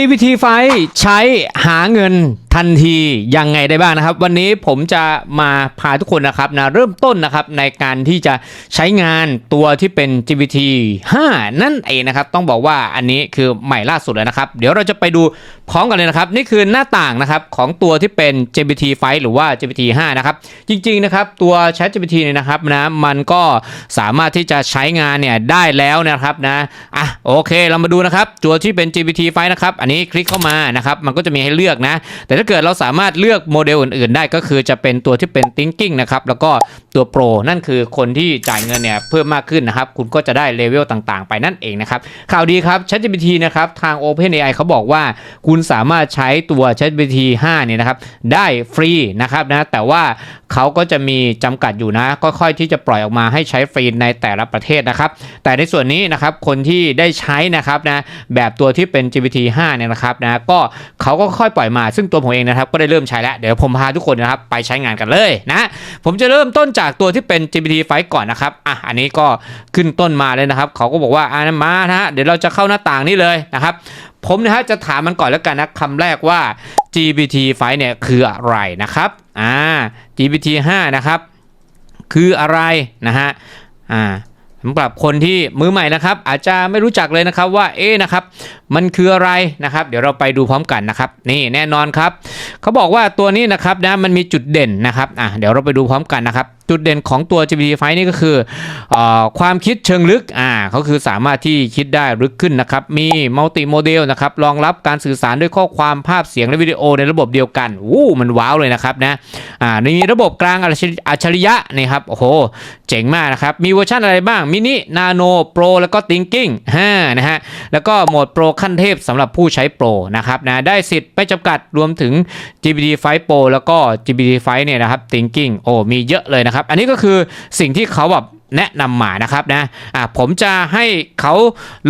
GPT ไฟใช้หาเงินทันทียังไงได้บ้างนะครับ วันนี้ผมจะมาพาทุกคนนะครับนะเริ่มต้นนะครับในการที่จะใช้งานตัวที่เป็น GPT 5 นั่นเองนะครับ ต้องบอกว่าอันนี้คือใหม่ล่าสุดเลยนะครับ เดี๋ยวเราจะไปดูพร้อมกันเลยนะครับ นี่คือหน้าต่างนะครับของตัวที่เป็น GPT ไฟหรือว่า GPT 5 นะครับ จริงๆนะครับตัว Chat GPT เนี่ยนะครับนะมันก็สามารถที่จะใช้งานเนี่ยได้แล้วนะครับนะอะโอเคเรามาดูนะครับตัวที่เป็น GPT ไฟนะครับอันนี้คลิกเข้ามานะครับมันก็จะมีให้เลือกนะแต่ถ้าเกิดเราสามารถเลือกโมเดลอื่นๆ ได้ก็คือจะเป็นตัวที่เป็น thinking นะครับ แล้วก็ตัว Pro นั่นคือคนที่จ่ายเงินเนี่ยเพิ่มมากขึ้นนะครับ คุณก็จะได้เลเวลต่างๆ ไปนั่นเองนะครับ ข่าวดีครับ ChatGPT นะครับทาง OpenAI เขาบอกว่า คุณสามารถใช้ตัว ChatGPT 5เนี่ยนะครับได้ฟรีนะครับนะแต่ว่าเขาก็จะมีจำกัดอยู่นะก็ค่อยที่จะปล่อยออกมาให้ใช้ฟรีในแต่ละประเทศนะครับ แต่ในส่วนนี้นะครับคนที่ได้ใช้นะครับนะแบบตัวที่เป็น GPT 5เนี่ยนะครับนะก็เขาก็ค่อยปล่อยมาซึ่งตัวผมเองนะครับก็ได้เริ่มใช้แล้วเดี๋ยวผมพาทุกคนนะครับไปใช้งานกันเลยนะผมจะเริ่มต้นจากตัวที่เป็น GPT 5ก่อนนะครับอะอันนี้ก็ขึ้นต้นมาเลยนะครับเขาก็บอกว่าอ่ามานะฮะเดี๋ยวเราจะเข้าหน้าต่างนี้เลยนะครับผมนะฮะจะถามมันก่อนแล้วกันนะคำแรกว่า GPT 5เนี่ยคืออะไรนะครับอ่า GPT 5นะครับคืออะไรนะฮะอ่า สำหรับคนที่มือใหม่นะครับ อาจจะไม่รู้จักเลยนะครับว่าเอ๊ะนะครับมันคืออะไรนะครับ เดี๋ยวเราไปดูพร้อมกันนะครับนี่แน่นอนครับเขาบอกว่าตัวนี้นะครับนะมันมีจุดเด่นนะครับอะเดี๋ยวเราไปดูพร้อมกันนะครับ จุดเด่นของตัว GPT 5นี่ก็คืออความคิดเชิงลึกอ่าเขาคือสามารถที่คิดได้ลึกขึ้นนะครับ มีมัลติโมเดลนะครับรองรับการสื่อสารด้วยข้อความภาพเสียงและวิดีโอในระบบเดียวกันวู้มันว้าวเลยนะครับนะอ่ามีระบบกลางอัจฉริยะนี่ครับโอ้โหเจ๋งมากนะครับ มีเวอร์ชันอะไรบ้างมินินาโนโปรแล้วก็ติงกิ้งห้านะฮะแล้วก็โหมดโปรขั้นเทพสำหรับผู้ใช้โปรนะครับนะได้สิทธิ์ไปจำกัดรวมถึง GPT 5 Pro แล้วก็ GPT 5เนี่ยนะครับ Thinking โอ้มีเยอะเลยนะครับอันนี้ก็คือสิ่งที่เขาแบบแนะนำมานะครับนะอะผมจะให้เขา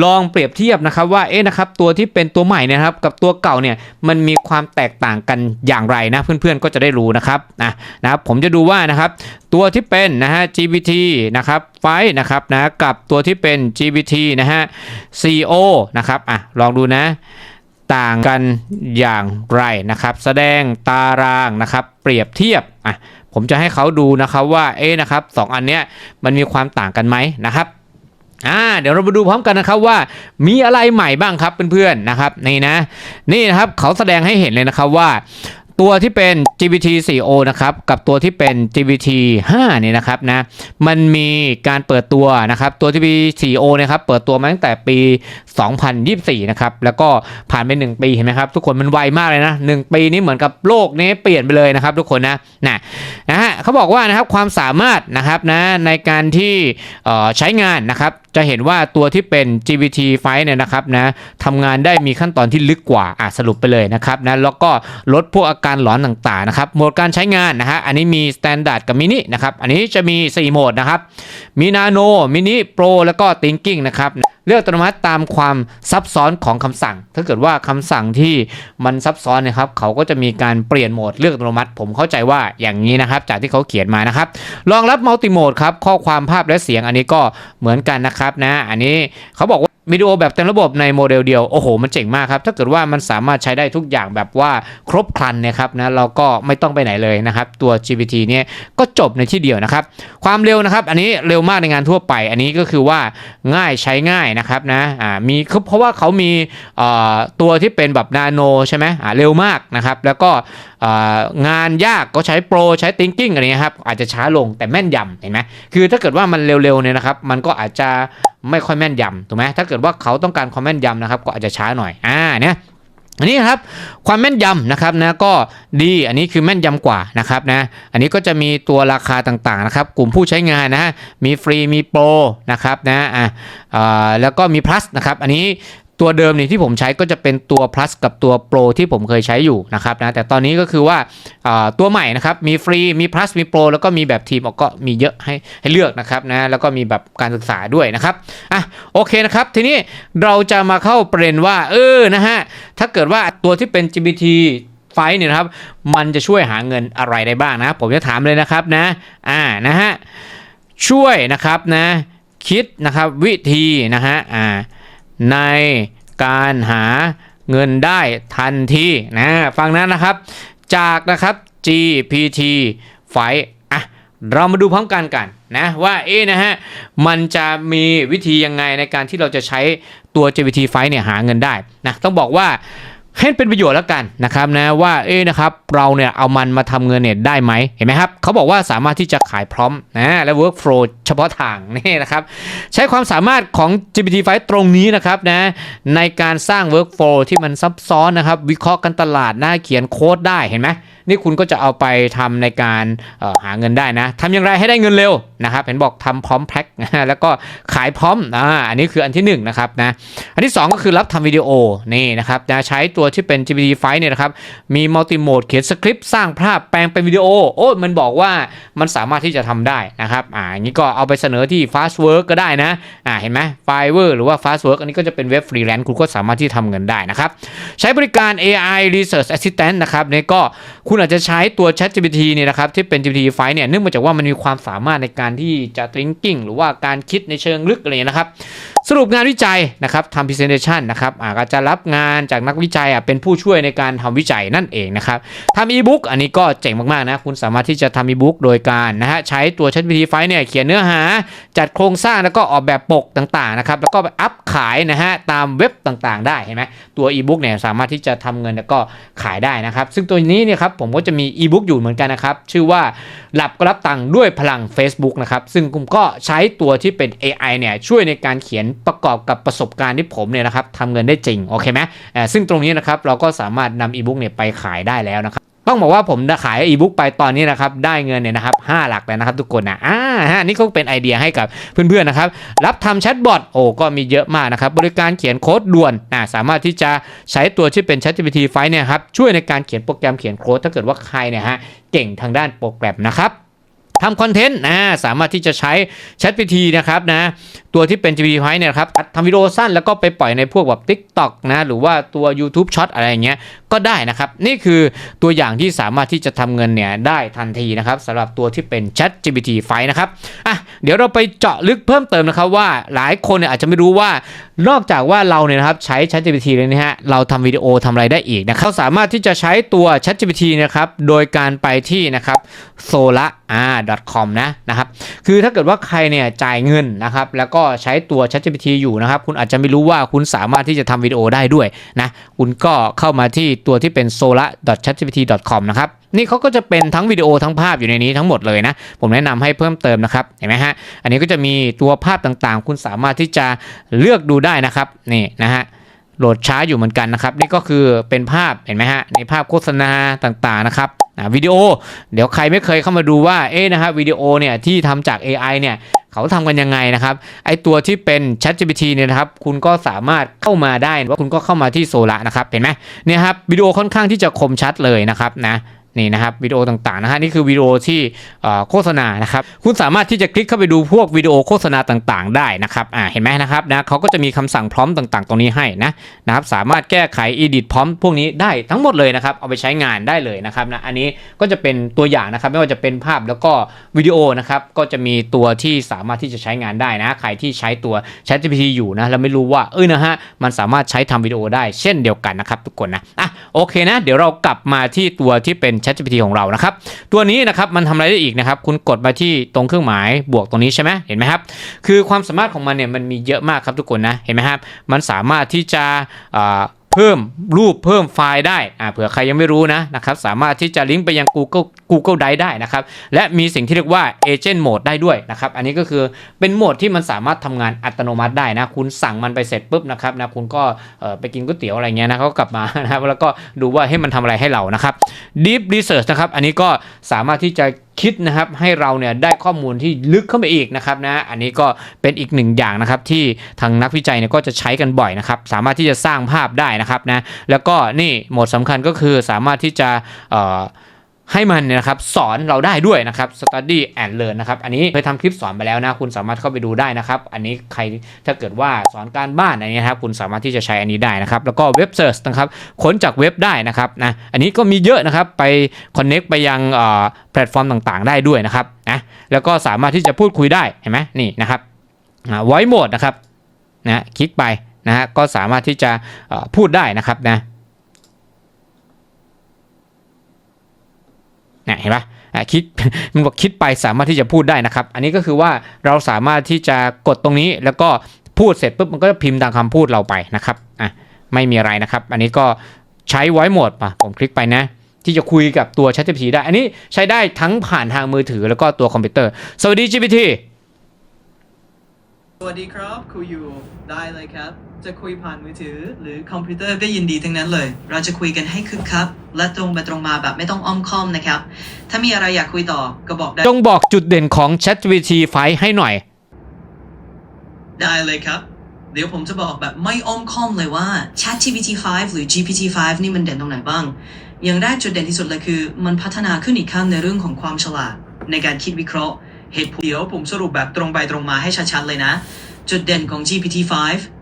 ลองเปรียบเทียบนะครับว่าเอ๊ะนะครับตัวที่เป็นตัวใหม่เนะครับกับตัวเก่าเนี่ยมันมีความแตกต่างกันอย่างไรนะเพื่อนๆก็จะได้รู้นะครับนะนะครับผมจะดูว่านะครับตัวที่เป็นนะฮะ GPT นะครับไฟนะครับนะกับตัวที่เป็น GPT นะฮะ CO นะครับอะลองดูนะต่างกันอย่างไรนะครับ แสดงตารางนะครับ เปรียบเทียบอะ ผมจะให้เขาดูนะครับว่าเอ๊ะนะครับสองอันเนี้ยมันมีความต่างกันไหมนะครับอ่าเดี๋ยวเรามาดูพร้อมกันนะครับว่ามีอะไรใหม่บ้างครับเพื่อนๆนะครับนี่นะนี่นะครับเขาแสดงให้เห็นเลยนะครับว่า ตัวที่เป็น GPT 4o นะครับกับตัวที่เป็น GPT 5เนี่ยนะครับนะมันมีการเปิดตัวนะครับตัว GPT 4o นะครับเปิดตัวมาตั้งแต่ปี 2024 นะครับแล้วก็ผ่านไป 1 ปีเห็นไหมครับทุกคนมันไวมากเลยนะ 1 ปีนี้เหมือนกับโลกนี้เปลี่ยนไปเลยนะครับทุกคนนะนะนะฮะเขาบอกว่านะครับความสามารถนะครับนะในการที่ใช้งานนะครับ จะเห็นว่าตัวที่เป็น GPT 5เนี่ยนะครับนะทำงานได้มีขั้นตอนที่ลึกกว่าอะสรุปไปเลยนะครับนะแล้วก็ลดพวกอาการหลอนต่างๆนะครับโหมดการใช้งานนะฮะอันนี้มี Standard กับมินินะครับอันนี้จะมี 4 โหมดนะครับมีนาโนมินิโปรแล้วก็ Thinking นะครับเลือกอัตโนมัติตามความซับซ้อนของคำสั่ง ถ้าเกิดว่าคำสั่งที่มันซับซ้อนนะครับ เขาก็จะมีการเปลี่ยนโหมดเลือกอัตโนมัติ ผมเข้าใจว่าอย่างนี้นะครับ จากที่เขาเขียนมานะครับ รองรับมัลติโหมดครับ ข้อความภาพและเสียงอันนี้ก็เหมือนกันนะครับนะอันนี้เขาบอกว่า วิดีโอแบบเต็มระบบในโมเดลเดียว โอ้โห มันเจ๋งมากครับ ถ้าเกิดว่ามันสามารถใช้ได้ทุกอย่างแบบว่าครบครันนะครับนะเราก็ไม่ต้องไปไหนเลยนะครับ ตัว GPT เนี่ยก็จบในที่เดียวนะครับ ความเร็วนะครับ อันนี้เร็วมากในงานทั่วไป อันนี้ก็คือว่าง่ายใช้ง่ายนะครับนะอ่ามีคือเพราะว่าเขามีตัวที่เป็นแบบนาโนใช่ไหมอ่าเร็วมากนะครับ แล้วก็งานยากก็ใช้โปรใช้ thinking อะไรเงี้ยครับอาจจะช้าลงแต่แม่นยำเห็นไหมคือถ้าเกิดว่ามันเร็วๆเนี่ยนะครับ มันก็อาจจะ ไม่ค่อยแม่นยำถูกไหมถ้าเกิดว่าเขาต้องการความแม่นยำนะครับก็อาจจะช้าหน่อยอ่าเนี่ยอันนี้ครับความแม่นยำนะครับนะก็ดีอันนี้คือแม่นยำกว่านะครับนะอันนี้ก็จะมีตัวราคาต่างๆนะครับกลุ่มผู้ใช้งานนะมีฟรีมีโปรนะครับนะอ่าแล้วก็มี plus นะครับอันนี้ ตัวเดิมนี่ที่ผมใช้ก็จะเป็นตัว plus กับตัว pro ที่ผมเคยใช้อยู่นะครับนะแต่ตอนนี้ก็คือว่าตัวใหม่นะครับมีฟรีมี plus มี pro แล้วก็มีแบบทีมก็มีเยอะให้ให้เลือกนะครับนะแล้วก็มีแบบการศึกษาด้วยนะครับอะโอเคนะครับ ทีนี้เราจะมาเข้าประเด็นว่าเออนะฮะถ้าเกิดว่าตัวที่เป็น GPT ไฟเนี่ยครับมันจะช่วยหาเงินอะไรได้บ้างนะ ผมจะถามเลยนะครับนะอ่านะฮะช่วยนะครับนะคิดนะครับวิธีนะฮะอ่า ในการหาเงินได้ทันทีนะฟังนั้นนะครับ จากนะครับ GPT ไฟอะเรามาดูพร้อมกันกันนะว่าเอ๊ะนะฮะมันจะมีวิธียังไงในการที่เราจะใช้ตัว GPT ไฟเนี่ยหาเงินได้นะต้องบอกว่า ให้เป็นประโยชน์แล้วกันนะครับนะว่าเอ๊ะนะครับเราเนี่ยเอามันมาทำเงินเนี่ยได้ไหมเห็นไหมครับเขาบอกว่าสามารถที่จะขายพร้อมนะและ workflow เฉพาะทางนี่นะครับใช้ความสามารถของ GPT-5 ตรงนี้นะครับนะในการสร้าง workflow ที่มันซับซ้อนนะครับวิเคราะห์กันตลาดหน้าเขียนโค้ดได้เห็นไหม นี่คุณก็จะเอาไปทำในการหาเงินได้นะทำอย่างไรให้ได้เงินเร็วนะครับเห็นบอกทำพร้อมแพ็คแล้วก็ขายพร้อมอ่าอันนี้คืออันที่หนึ่งนะครับนะอันที่ 2 ก็คือรับทำวิดีโอนี่นะครับนะใช้ตัวที่เป็น GPT-5 เนี่ยนะครับมีมัลติโหมดเขียนสคริปต์สร้างภาพแปลงเป็นวิดีโอโอ้ยมันบอกว่ามันสามารถที่จะทำได้นะครับอ่าอย่างนี้ก็เอาไปเสนอที่ Fastwork ก็ได้นะอ่าเห็นไหม f i v e r หรือว่า Fastwork อันนี้ก็จะเป็นเว็บฟรีแลนซ์คุณก็สามารถที่จะทำเงินได้นะครับใช้บริการ AI Research Assistant นะครับเนี่ก็คุณอาจจะใช้ตัว ChatGPT เนี่ยนะครับที่เป็น GPT-5 เนี่ยเนื่องมาจากว่ามันมีความสามารถในการที่จะ thinking หรือว่าการคิดในเชิงลึกอะไรนะครับสรุปงานวิจัยนะครับทำ presentation นะครับอาก็จะรับงานจากนักวิจัยอะเป็นผู้ช่วยในการทำวิจัยนั่นเองนะครับทำ e-book อันนี้ก็เจ๋งมากๆนะคุณสามารถที่จะทำ e-book โดยการนะฮะใช้ตัว ChatGPT 5เนี่ยเขียนเนื้อหา จัดโครงสร้างแล้วก็ออกแบบปกต่างๆนะครับแล้วก็ไปอัพขายนะฮะตามเว็บต่างๆ ได้เห็นไหมตัว e-book เนี่ยสามารถที่จะทำเงินแล้วก็ขายได้นะครับ ซึ่งตัวนี้เนี่ยครับผมก็จะมี e-book อยู่เหมือนกันนะครับชื่อว่าหลับก็รับตังค์ด้วยพลัง Facebook นะครับซึ่งผมก็ใช้ตัวที่เป็น AI เนี่ยช่วยในการเขียนประกอบกับประสบการณ์ที่ผมเนี่ยนะครับทำเงินได้จริงโอเคไหมเออซึ่งตรงนี้นะครับเราก็สามารถนำ e-book เนี่ยไปขายได้แล้วนะครับต้องบอกว่าผมขายอีบุ๊กไปตอนนี้นะครับได้เงินเนี่ยนะครับห้าหลักแล้วนะครับทุกคนนะอ่าฮะนี่ก็เป็นไอเดียให้กับเพื่อนๆนะครับรับทำแชทบอทโอ้ก็มีเยอะมากนะครับบริการเขียนโค้ดด่วนนะสามารถที่จะใช้ตัวที่เป็น ChatGPT 5เนี่ยครับช่วยในการเขียนโปรแกรมเขียนโค้ดถ้าเกิดว่าใครเนี่ยฮะเก่งทางด้านโปรแกรมนะครับทำคอนเทนต์นะสามารถที่จะใช้ ChatGPT นะครับนะ ตัวที่เป็น GPT 5เนี่ยครับทำวิดีโอสั้นแล้วก็ไปปล่อยในพวกแบบ TikTok นะหรือว่าตัว YouTube Short อะไรอย่างเงี้ยก็ได้นะครับ นี่คือตัวอย่างที่สามารถที่จะทำเงินเนี่ยได้ทันทีนะครับสำหรับตัวที่เป็น Chat GPT 5นะครับอะเดี๋ยวเราไปเจาะลึกเพิ่มเติมนะครับว่าหลายคนเนี่ยอาจจะไม่รู้ว่านอกจากว่าเราเนี่ยนะครับใช้ Chat GPT เลยนะฮะเราทำวิดีโอทำอะไรได้อีกนะเขาสามารถที่จะใช้ตัว Chat GPT นะครับโดยการไปที่นะครับ sola com นะนะครับคือถ้าเกิดว่าใครเนี่ยจ่ายเงินนะครับแล้วก็ใช้ตัว ChatGPT อยู่นะครับ คุณอาจจะไม่รู้ว่าคุณสามารถที่จะทำวิดีโอได้ด้วยนะคุณก็เข้ามาที่ตัวที่เป็น sola.chatgpt.com นะครับนี่เขาก็จะเป็นทั้งวิดีโอทั้งภาพอยู่ในนี้ทั้งหมดเลยนะ ผมแนะนำให้เพิ่มเติมนะครับเห็นไหมฮะอันนี้ก็จะมีตัวภาพต่างๆ คุณสามารถที่จะเลือกดูได้นะครับนี่นะฮะ โหลดช้าอยู่เหมือนกันนะครับ นี่ก็คือเป็นภาพเห็นไหมฮะในภาพโฆษณาต่างๆนะครับวิดีโอ เดี๋ยวใครไม่เคยเข้ามาดูว่าเอ๊ะนะฮะวิดีโอเนี่ยที่ทำจาก AI เนี่ยเขาทำกันยังไงนะครับไอตัวที่เป็น ChatGPT เนี่ยนะครับคุณก็สามารถเข้ามาได้ว่าคุณก็เข้ามาที่โซละนะครับเห็นไหมเนี่ยครับวิดีโอค่อนข้างที่จะคมชัดเลยนะครับนะ นี่นะครับวิดีโอต่างๆนะฮะนี่คือวิดีโอที่โฆษณานะครับคุณสามารถที่จะคลิกเข้าไปดูพวกวิดีโอโฆษณาต่างๆ ได้นะครับอ่าเห็นไหมนะครับนะเขาก็จะมีคำสั่งพร้อมต่างๆ ตรงนี้ให้นะนะครับสามารถแก้ไข edit พร้อมพวกนี้ได้ทั้งหมดเลยนะครับเอาไปใช้งานได้เลยนะครับนะอันนี้ก็จะเป็นตัวอย่างนะครับไม่ว่าจะเป็นภาพแล้วก็วิดีโอนะครับก็จะมีตัวที่สามารถที่จะใช้งานได้นะใครที่ใช้ตัว ChatGPT อยู่นะแล้วไม่รู้ว่าเออนะฮะมันสามารถใช้ทำวิดีโอได้เช่นเดียวกันนะครับทุกคนนะอะโอเคนะ เดี๋ยวเรากลับมาที่ตัวที่เป็น ChatGPT ของเรานะครับ ตัวนี้นะครับมันทำอะไรได้อีกนะครับ คุณกดมาที่ตรงเครื่องหมายบวกตรงนี้ใช่ไหมเห็นไหมครับ คือความสามารถของมันเนี่ยมันมีเยอะมากครับทุกคนนะ เห็นไหมครับ มันสามารถที่จะเพิ่มรูปเพิ่มไฟล์ได้อ่าเผื่อใครยังไม่รู้นะนะครับ สามารถที่จะลิงก์ไปยัง Google Google Drive ได้นะครับ และมีสิ่งที่เรียกว่า Agent Mode ได้ด้วยนะครับ อันนี้ก็คือเป็นโหมดที่มันสามารถทำงานอัตโนมัติได้นะ คุณสั่งมันไปเสร็จปุ๊บนะครับนะคุณก็ไปกินก๋วยเตี๋ยวอะไรเงี้ยนะเขากลับมานะครับแล้วก็ดูว่าให้มันทำอะไรให้เรานะครับ Deep Research นะครับอันนี้ก็สามารถที่จะคิดนะครับให้เราเนี่ยได้ข้อมูลที่ลึกเข้าไปอีกนะครับนะอันนี้ก็เป็นอีกหนึ่งอย่างนะครับที่ทางนักวิจัยเนี่ยก็จะใช้กันบ่อยนะครับสามารถที่จะสร้างภาพได้นะครับนะแล้วก็นี่โหมดสำคัญก็คือสามารถที่จะเอ่อ ให้มันเนี่ยนะครับสอนเราได้ด้วยนะครับ study and learn นะครับอันนี้เคยทำคลิปสอนไปแล้วนะ คุณสามารถเข้าไปดูได้นะครับ อันนี้ใครถ้าเกิดว่าสอนการบ้านอะไรนี้ครับคุณสามารถที่จะใช้อันนี้ได้นะครับ แล้วก็เว็บเซิร์ชนะครับค้นจากเว็บได้นะครับนะอันนี้ก็มีเยอะนะครับไป connect ไปยังเอ่อแพลตฟอร์มต่างๆ ได้ด้วยนะครับนะแล้วก็สามารถที่จะพูดคุยได้เห็นไหมนี่นะครับอ่า voice mode นะครับนะคลิกไปนะฮะก็สามารถที่จะพูดได้นะครับนะ เนี่ยเห็นปะคิดมันบอกคิดไปสามารถที่จะพูดได้นะครับ อันนี้ก็คือว่าเราสามารถที่จะกดตรงนี้แล้วก็พูดเสร็จปุ๊บมันก็จะพิมพ์ตามคำพูดเราไปนะครับอะไม่มีอะไรนะครับ อันนี้ก็ใช้ไว้โหมดป่ะผมคลิกไปนะที่จะคุยกับตัว ChatGPT ได้ อันนี้ใช้ได้ทั้งผ่านทางมือถือแล้วก็ตัวคอมพิวเตอร์ สวัสดี GPT สวัสดีครับคุยอยู่ได้เลยครับ จะคุยผ่านมือถือ หรือคอมพิวเตอร์ก็ยินดีทั้งนั้นเลย เราจะคุยกันให้คึกคักและตรงไปตรงมาแบบไม่ต้องอ้อมค้อมนะครับ ถ้ามีอะไรอยากคุยต่อก็บอกได้จงบอกจุดเด่นของ ChatGPT 5ให้หน่อย ได้เลยครับ เดี๋ยวผมจะบอกแบบไม่อ้อมค้อมเลยว่า ChatGPT 5 หรือ GPT 5นี่มันเด่นตรงไหนบ้าง อย่างแรกจุดเด่นที่สุดเลยคือ มันพัฒนาขึ้นอีกขั้นในเรื่องของความฉลาด ในการคิดวิเคราะห์ เหตุผลเดี๋ยวผมสรุปแบบตรงไปตรงมาให้ชัดๆเลยนะ จุดเด่นของ GPT-5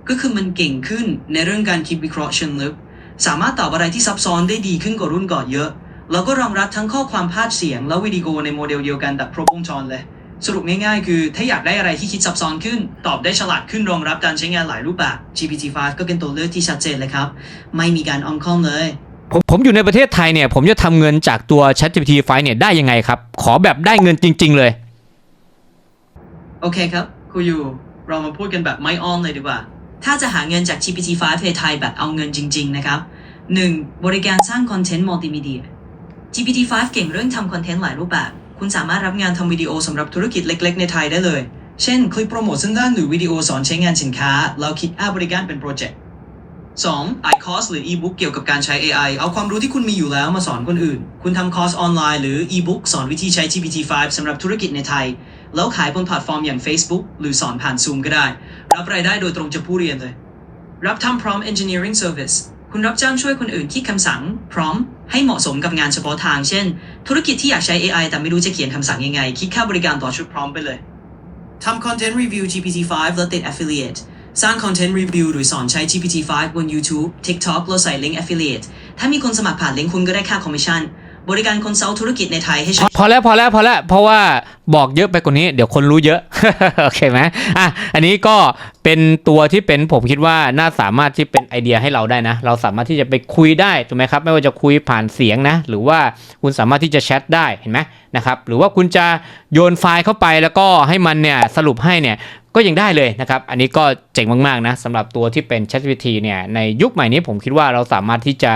ก็คือมันเก่งขึ้นในเรื่องการคิดวิเคราะห์เชิงลึก สามารถตอบอะไรที่ซับซ้อนได้ดีขึ้นกว่ารุ่นก่อนเยอะ แล้วก็รองรับทั้งข้อความภาพเสียง และวิดีโอในโมเดลเดียวกันแบบครบวงจรเลย สรุปง่ายๆ คือ ถ้าอยากได้อะไรที่คิดซับซ้อนขึ้น ตอบได้ฉลาดขึ้นรองรับการใช้งานหลายรูปแบบ GPT-5 ก็เป็นตัวเลือกที่ชัดเจนเลยครับ ไม่มีการออมค้อมเลยผมผมอยู่ในประเทศไทยเนี่ย ผมจะทำเงินจากตัว ChatGPT 5เนี่ยได้ยังไงครับ ขอแบบได้เงินจริง ๆ เลย โอเคครับคุยอยู่ เรามาพูดกันแบบไม่อ้อมเลยดีกว่า ถ้าจะหาเงินจาก GPT-5 ในไทยแบบเอาเงินจริง ๆ นะครับ 1. บริการสร้างคอนเทนต์มัลติมีเดีย GPT-5 เก่งเรื่องทำคอนเทนต์หลายรูปแบบ คุณสามารถรับงานทำวิดีโอสำหรับธุรกิจเล็ก ๆ ในไทยได้เลย เช่น คลิปโปรโมทสั้นๆหรือวิดีโอสอนใช้งานสินค้า แล้วคิดค่าบริการเป็นโปรเจกต์ 2. i c o s หรือ e-book เกี่ยวกับการใช้ AI เอาความรู้ที่คุณมีอยู่แล้วมาสอนคนอื่น คุณทำคอร์สออนไลน์หรือ e-book สอนวิธีใช้ GPT-5 สำหรับธุรกิจในไทย แล้วขายบนแพลตฟอร์มอย่าง Facebook หรือสอนผ่าน Zoom ก็ได้ รับรายได้โดยตรงจากผู้เรียนเลย รับทำ prompt engineering service คุณรับจ้างช่วยคนอื่นคิดคำสั่ง prompt ให้เหมาะสมกับงานเฉพาะทาง เช่น ธุรกิจที่อยากใช้ AI แต่ไม่รู้จะเขียนคำสั่งยังไง คิดค่าบริการต่อชุด prompt ไปเลยทำ content review GPT-5 แล้วติด affiliate สร้าง content review หรือสอนใช้ GPT-5 บน YouTube TikTok แล้วใส่ลิงก์ affiliate ถ้ามีคนสมัครผ่านลิงก์คุณก็ได้ค่า commission บริการคอนซัลท์ธุรกิจในไทยให้ใช้พอแล้วพอแล้วพอแล้วเพราะว่าบอกเยอะไปกว่านี้เดี๋ยวคนรู้เยอะ โอเคไหมอะอันนี้ก็เป็นตัวที่เป็นผมคิดว่าน่าสามารถที่เป็นไอเดียให้เราได้นะ เราสามารถที่จะไปคุยได้ถูกไหมครับ ไม่ว่าจะคุยผ่านเสียงนะ หรือว่าคุณสามารถที่จะแชทได้เห็นไหมนะครับหรือว่าคุณจะโยนไฟล์เข้าไปแล้วก็ให้มันเนี่ยสรุปให้เนี่ย ก็ยังได้เลยนะครับ อันนี้ก็เจ๋งมากๆนะสำหรับตัวที่เป็น ChatGPT เนี่ยในยุคใหม่นี้ผมคิดว่าเราสามารถที่จะ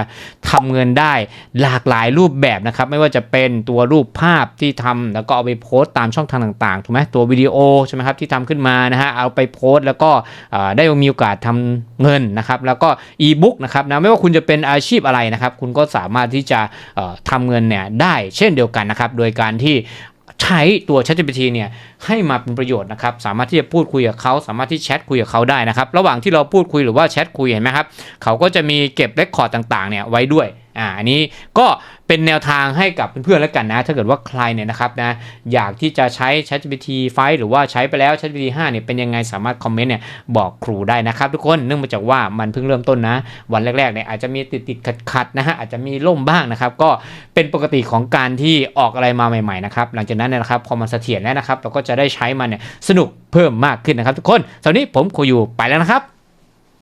ทำเงินได้หลากหลายรูปแบบนะครับ ไม่ว่าจะเป็นตัวรูปภาพที่ทำแล้วก็เอาไปโพสต์ตามช่องทางต่างๆถูกไหมตัววิดีโอใช่ไหมครับที่ทำขึ้นมานะฮะเอาไปโพสต์แล้วก็ได้มีโอกาสทำเงินนะครับ แล้วก็อีบุ๊กนะครับนะไม่ว่าคุณจะเป็นอาชีพอะไรนะครับ คุณก็สามารถที่จะเอ่อทำเงินเนี่ยได้เช่นเดียวกันนะครับ โดยการที่ ใช้ตัว ChatGPT เนี่ยให้มาเป็นประโยชน์นะครับ สามารถที่จะพูดคุยกับเขา สามารถที่แชทคุยกับเขาได้นะครับ ระหว่างที่เราพูดคุยหรือว่าแชทคุยเห็นไหมครับ เขาก็จะมีเก็บเรคคอร์ดต่างๆเนี่ยไว้ด้วย อ่าอันนี้ก็เป็นแนวทางให้กับเพื่อนๆแล้วกันนะ ถ้าเกิดว่าใครเนี่ยนะครับนะอยากที่จะใช้ ChatGPT 5หรือว่าใช้ไปแล้ว ChatGPT 5เนี่ยเป็นยังไงสามารถคอมเมนต์เนี่ยบอกครูได้นะครับทุกคนเนื่องมาจากว่ามันเพิ่งเริ่มต้นนะ วันแรกๆเนี่ยอาจจะมีติดๆขัดๆนะฮะอาจจะมีล่มบ้างนะครับ ก็เป็นปกติของการที่ออกอะไรมาใหม่ๆนะครับหลังจากนั้นเนะครับพอมันเสถียรแล้วนะครับเราก็จะได้ใช้มันเนี่ยสนุกเพิ่มมากขึ้นนะครับ ทุกคนสำหรับวันนี้ผมครูอยู่ไปแล้วนะครับ